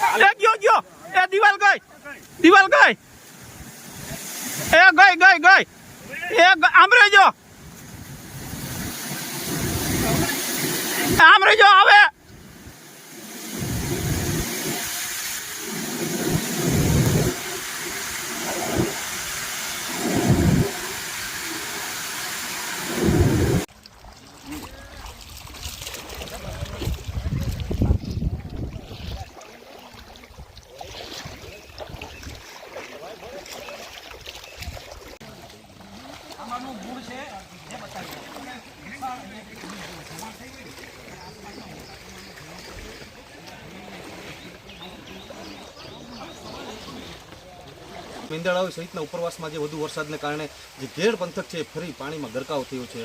એ ગયો ગયો. એ દિવાલ ગઈ. દિવાલ ગઈ. એ ગઈ ગઈ ગઈ. એ આમ રહેજો. આમ રહેજો, હવે. મેંદળાવ સહિતના ઉપરવાસમાં જે વધુ વરસાદને કારણે જે ઘેડ પંથક છે ફરી પાણીમાં ગરકાવ થયો છે.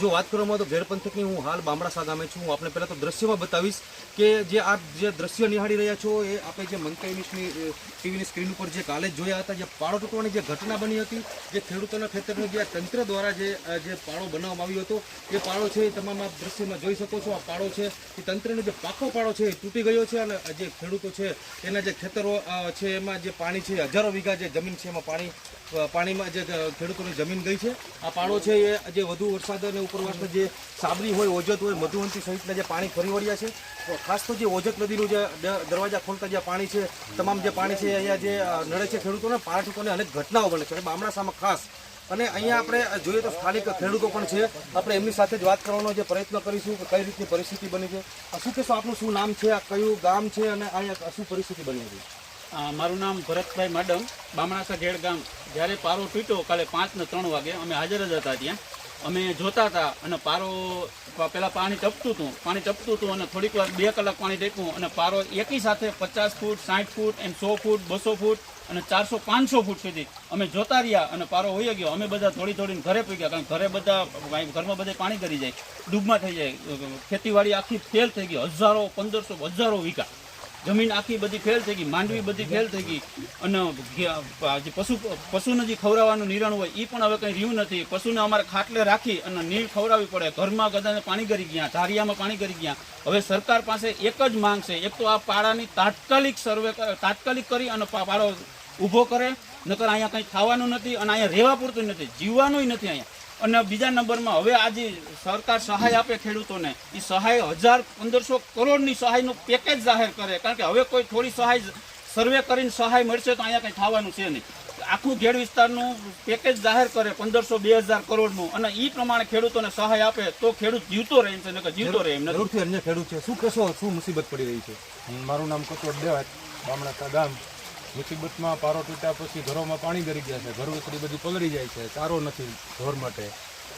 જો વાત કરવામાં તો ઘેડ પંથકની હું હાલ બામડાસા ગામે છું. હું આપણે પહેલાં તો દ્રશ્યમાં બતાવીશ કે જે આપ જે દ્રશ્ય નિહાળી રહ્યા છો એ આપણે જે મંતવ્યની ટીવીની સ્ક્રીન ઉપર જે કાલે જોયા હતા, જે પાળો તૂટવાની જે ઘટના બની હતી, જે ખેડૂતોના ખેતરનો જે તંત્ર દ્વારા જે જે પાળો બનાવવામાં આવ્યો હતો, એ પાળો છે એ તમામ આપ દ્રશ્યમાં જોઈ શકો છો. આ પાળો છે એ તંત્રનો જે પાકો પાળો છે એ તૂટી ગયો છે અને જે ખેડૂતો છે એના જે ખેતરો છે એમાં જે પાણી છે હજારો વીઘા જે જમીન છે, એમાં પાણી પાણીમાં જે ખેડૂતોની જમીન ગઈ છે. આ પાણો છે, એ જે વધુ વરસાદ અને ઉપરવાસના જે સાબરી હોય, ઓજત હોય, મધુવંતી સહિતના જે પાણી ફરી વળ્યા છે ખાસ તો જે ઓજત નદીનું જે દરવાજા ખોલતા જે પાણી છે, તમામ જે પાણી છે, અહીંયા જે નડે છે ખેડૂતોને પાળા અનેક ઘટનાઓ બને છે. બામણાસામાં ખાસ. અને અહીંયા આપણે જોઈએ તો સ્થાનિક ખેડૂતો પણ છે. આપણે એમની સાથે જ વાત કરવાનો જે પ્રયત્ન કરીશું કઈ રીતની પરિસ્થિતિ બની છે. શું કહેશો? આપનું શું નામ છે? આ કયું ગામ છે? અને અહીંયા શું પરિસ્થિતિ બની હતી મારું નામ ભરતભાઈ માડમ, બામણાસા ઘેડ ગામ. જ્યારે પારો તૂટ્યો, કાલે પાંચ ને ત્રણ વાગે અમે હાજર જ હતા ત્યાં. અમે જોતા હતા અને પારો પહેલાં પાણી ટપતું હતું. પાણી ટપતું હતું અને થોડીક વાર બે કલાક પાણી ટેક્યું અને પારો એકી સાથે પચાસ ફૂટ, સાઠ ફૂટ, એમ સો ફૂટ, બસો ફૂટ અને ચારસો પાંચસો ફૂટ સુધી અમે જોતા રહ્યા અને પારો હોઈ ગયો. અમે બધા થોડી થોડીને ઘરે પી ગયા કારણ ઘરે બધા ઘરમાં બધે પાણી કરી જાય. ડૂબમાં થઈ જાય. ખેતીવાડી આખી ફેલ થઈ ગઈ. હજારો, પંદરસો, હજારો વીઘા. જમીન આખી બધી ફેલ થઈ ગઈ, માંડવી બધી ફેલ થઈ ગઈ. અને જે પશુ પશુને જે ખવડાવવાનું નિરણ હોય એ પણ હવે કંઈ રહ્યું નથી. પશુને અમારે ખાટલે રાખી અને નીર ખવડાવવી પડે. ઘરમાં ગદાને પાણી કરી ગયા, ધારિયામાં પાણી કરી ગયા. હવે સરકાર પાસે એક જ માંગ છે. એક તો આ પાડાની તાત્કાલિક સર્વે તાત્કાલિક કરી અને પાડો ઊભો કરે. નકર અહીંયા કંઈ ખાવાનું નથી અને અહીંયા રહેવા પૂરતું નથી. જીવવાનું નથી અહીંયા. અને બીજા નંબરમાં હવે આજે સરકાર સહાય આપે ખેડૂતોને એ સહાય હજાર પંદરસો કરોડની સહાયનું પેકેજ જાહેર કરે. કારણ કે હવે કોઈ થોડી સહાય સર્વે કરીને સહાય મળશે તો અહીંયા કંઈ થવાનું છે નહીં. આખું ઘેડ વિસ્તારનું પેકેજ જાહેર કરે પંદરસો બે હજાર કરોડનું અને એ પ્રમાણે ખેડૂતોને સહાય આપે તો ખેડૂત જીવતો રહે છે કે જીવતો રહે એમ નથી. ખેડૂત છે. શું કહેશો? શું મુસીબત પડી રહી છે? મારું નામ કચોટ દેવાત ગામડા ગામ. મુસીબતમાં પારો તૂટ્યા પછી ઘરોમાં પાણી ગરી ગયા છે. ઘરો વખરી બધી પલળી જાય છે. ચારો નથી ઢોર માટે.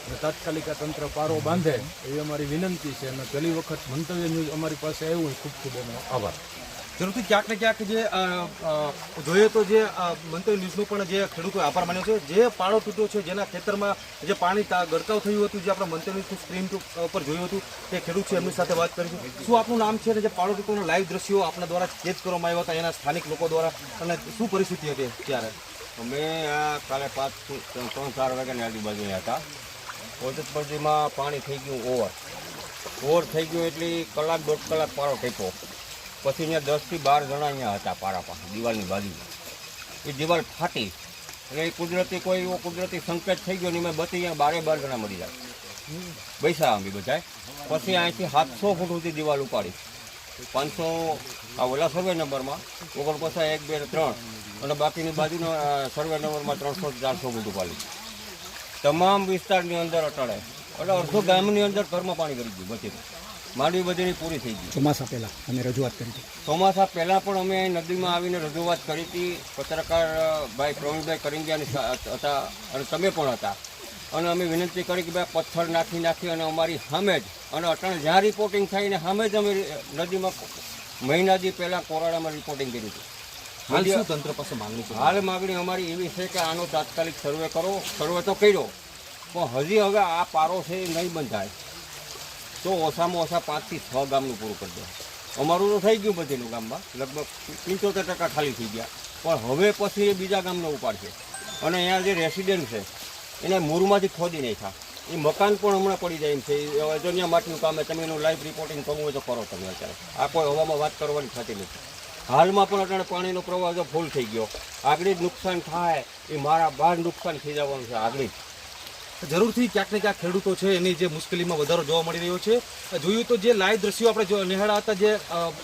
અને તાત્કાલિક આ તંત્ર પારો બાંધે એવી અમારી વિનંતી છે. અને પહેલી વખત મંતવ્ય ન્યૂઝ અમારી પાસે આવ્યું ખૂબ ખૂબ એનો આભાર. જરૂરથી ક્યાંક ને ક્યાંક જે જોઈએ તો જે મંત્રી ન્યૂઝનો પણ જે ખેડૂતોએ આભાર માન્યો છે. જે પાળો તૂટ્યો છે, જેના ખેતરમાં જે પાણી ગરકાવ થયું હતું, જે આપણે મંત્રી ન્યૂઝની સ્ક્રીન ઉપર જોયું હતું, તે ખેડૂત છે, એમની સાથે વાત કરીશું. શું આપનું નામ છે અને જે પાળો તૂટવાના લાઈવ દ્રશ્યો આપણા દ્વારા કેદ કરવામાં આવ્યા હતા, એના સ્થાનિક લોકો દ્વારા? અને શું પરિસ્થિતિ હતી ત્યારે? અમે આ કાલે પાંચ ત્રણ ચાર વાગ્યાની આજુબાજુ હતા. ઓજતપરજીમાં પાણી થઈ ગયું, ઓવર. ઓવર થઈ ગયું એટલે કલાક દોઢ કલાક પારો ટેકો. પછી અહીંયા દસથી બાર જણા અહીંયા હતા પારા પાસે, દિવાલની બાજુમાં એ દિવાલ ફાટી. એટલે એ કુદરતી કોઈ એવો કુદરતી સંકેત થઈ ગયો ને એમાં બધી અહીંયા બારે બાર જણા મળી જાય. બૈસા આંબી બધાય. પછી અહીંથી સાતસો ફૂટ સુધી દિવાલ ઉપાડી. પાંચસો, આ ઓલા સર્વે નંબરમાં ઓગણ પચાસ એક, બે, ત્રણ. અને બાકીની બાજુના સર્વે નંબરમાં ત્રણસો ચારસો ફૂટ ઉપાડી. તમામ વિસ્તારની અંદર અટાડે એટલે અડધો ગામની અંદર ઘરમાં પાણી કરી દીધું બધી. માંડવી બધીની પૂરી થઈ ગઈ. ચોમાસા પહેલા અમે રજૂઆત કરી હતી. ચોમાસા પહેલાં પણ અમે અહીં નદીમાં આવીને રજૂઆત કરી હતી. પત્રકાર ભાઈ પ્રવીણભાઈ કરિંગિયાની હતા અને તમે પણ હતા. અને અમે વિનંતી કરી કે ભાઈ પથ્થર નાખી નાખી અને અમારી સામે જ અને અટણ જ્યાં રિપોર્ટિંગ થઈને સામે જ અમે નદીમાં મહિનાથી પહેલાં કોરાડામાં રિપોર્ટિંગ કર્યું હતું. તંત્ર પાસે માગણી છે? હાલ માગણી અમારી એવી છે કે આનો તાત્કાલિક સર્વે કરો. સર્વે તો કર્યો. પણ હજી હવે આ પારો છે એ નહીં બંધાય. તો ઓછામાં ઓછા પાંચથી છ ગામનું પૂરું કરી દો. અમારું તો થઈ ગયું બધેનું ગામમાં લગભગ પંચોતેર ટકા ખાલી થઈ ગયા. પણ હવે પછી એ બીજા ગામનો ઉપાડશે અને અહીંયા જે રેસિડેન્ટ છે, એને મૂરમાંથી ખોદી નાખ્યા. એ મકાન પણ હમણાં પડી જાય એમ છે. ત્યાં માટીનું કામ તમે એનું લાઈવ રિપોર્ટિંગ કરવું હોય તો કરો તમે અત્યારે. આ કોઈ હવામાં વાત કરવાની થતી નથી. હાલમાં પણ અત્યારે પાણીનો પ્રવાહ જો ફૂલ થઈ ગયો. આગળ જ નુકસાન થાય. એ મારા બાર નુકસાન થઈ જવાનું છે આગળ જ. જરૂરથી ક્યાંક ને ક્યાંક ખેડૂતો છે, એની જે મુશ્કેલીમાં વધારો જોવા મળી રહ્યો છે. જોયું તો જે લાઈવ દ્રશ્યો આપણે જો નિહાળા હતા, જે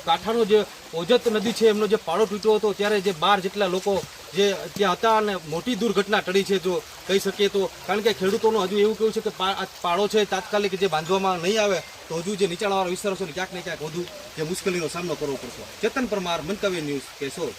કાંઠાનો જે ઓજત નદી છે, એમનો જે પાડો તૂટ્યો હતો, ત્યારે જે બાર જેટલા લોકો જે ત્યાં હતા અને મોટી દુર્ઘટના ટળી છે, જો કહી શકીએ તો. કારણ કે ખેડૂતોનું હજુ એવું કહ્યું છે કે પાડો છે, તાત્કાલિક જે બાંધવામાં નહીં આવે, તો હજુ જે નીચાણવાળા વિસ્તારો છે ક્યાંક ને ક્યાંક વધુ જે મુશ્કેલીનો સામનો કરવો પડશે. ચેતન પરમાર મંતવ્ય ન્યૂઝ કેશોદ.